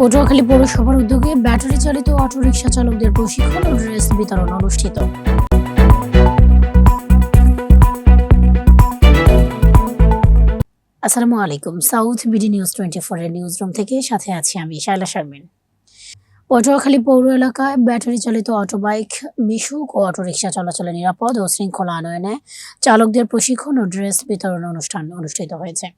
পটুয়াখালী পৌরসভার উদ্যোগে ব্যাটারি চালিত অটোরিকশা চালকদের প্রশিক্ষণ ও ড্রেস বিতরণ অনুষ্ঠিত। আসসালামু আলাইকুম, সাউথ বিডি নিউজ টোয়েন্টি ফোরের নিউজ রুম থেকে সাথে আছি আমি শায়লা শারমিন। পটুয়াখালী পৌর এলাকায় ব্যাটারি চালিত অটোবাইক, মিশুক ও অটোরিকশা চলাচলে নিরাপদ ও শৃঙ্খলা আনয়নে চালকদের প্রশিক্ষণ ও ড্রেস বিতরণ অনুষ্ঠান অনুষ্ঠিত হয়েছে।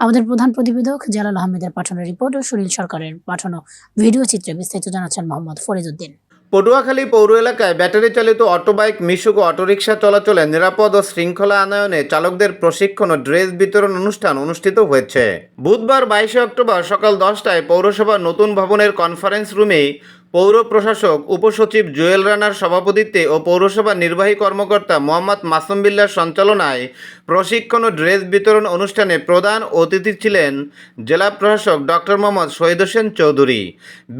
আমাদের প্রধান প্রতিবেদক জালাল আহমেদের পাঠানো রিপোর্ট ও সুনীল সরকারের পাঠানো ভিডিও চিত্রে বিস্তারিত জানাচ্ছেন মোহাম্মদ ফরিদুদ্দিন। পটুয়াখালী পৌর এলাকায় ব্যাটারি চালিত অটোবাইক, মিশুক ও অটোরিকশা চলাচলে নিরাপদ ও শৃঙ্খলা আনয়নে চালকদের প্রশিক্ষণ ও ড্রেস বিতরণ অনুষ্ঠান অনুষ্ঠিত হয়েছে। বুধবার বাইশে অক্টোবর সকাল দশটায় পৌরসভার নতুন ভবনের কনফারেন্স রুমে পৌর প্রশাসক, উপসচিব জুয়েল রানার সভাপতিত্বে ও পৌরসভার নির্বাহী কর্মকর্তা মোহাম্মদ মাসুম বিল্লার সঞ্চালনায় প্রশিক্ষণ ও ড্রেস বিতরণ অনুষ্ঠানে প্রধান অতিথি ছিলেন জেলা প্রশাসক ডক্টর মোহাম্মদ শহীদ হোসেন চৌধুরী।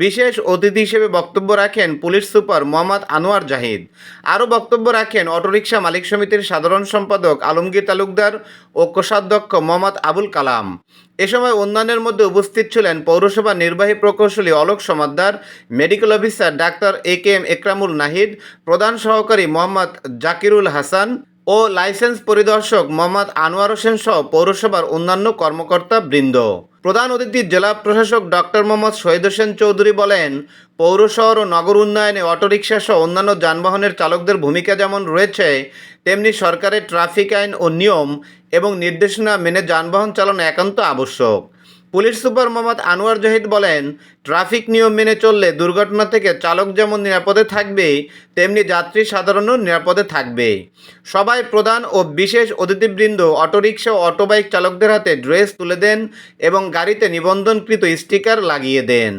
বিশেষ অতিথি হিসেবে বক্তব্য রাখেন পুলিশ সুপার মোহাম্মদ আনোয়ার জাহিদ। আরও বক্তব্য রাখেন অটোরিকশা মালিক সমিতির সাধারণ সম্পাদক আলমগীর তালুকদার ও কোষাধ্যক্ষ মোহাম্মদ আবুল কালাম। এ সময় অন্যান্যের মধ্যে উপস্থিত ছিলেন পৌরসভা নির্বাহী প্রকৌশলী Alok Samaddar, medical officer doctor A K M Ekramul Nahid, প্রধান সহকারী মোহাম্মদ জাকিরুল হাসান ও লাইসেন্স পরিদর্শক মোহাম্মদ আনোয়ার হোসেন সহ পৌরসভার অন্যান্য কর্মকর্তা বৃন্দ। প্রধান অতিথি জেলা প্রশাসক ডক্টর মোহাম্মদ শহীদ হোসেন চৌধুরী বলেন পৌর শহর ও নগর উন্নয়নে অটোরিকশা সহ অন্যান্য যানবাহনের চালকদের ভূমিকা যেমন রয়েছে, তেমনি সরকারের ট্রাফিক আইন ও নিয়ম এবং নির্দেশনা মেনে যানবাহন চালানো একান্ত আবশ্যক। পুলিশ সুপার মোহাম্মদ আনোয়ার জাহিদ বলেন, ট্রাফিক নিয়ম মেনে চললে দুর্ঘটনা থেকে চালক যেমন নিরাপদে থাকবে, তেমনি যাত্রী সাধারণও নিরাপদে থাকবে। সবাই প্রধান ও বিশেষ অতিথিবৃন্দ, অটোরিকশা ও অটোবাইক চালকদের হাতে ড্রেস তুলে দেন এবং গাড়িতে নিবন্ধনকৃত স্টিকার লাগিয়ে দেন।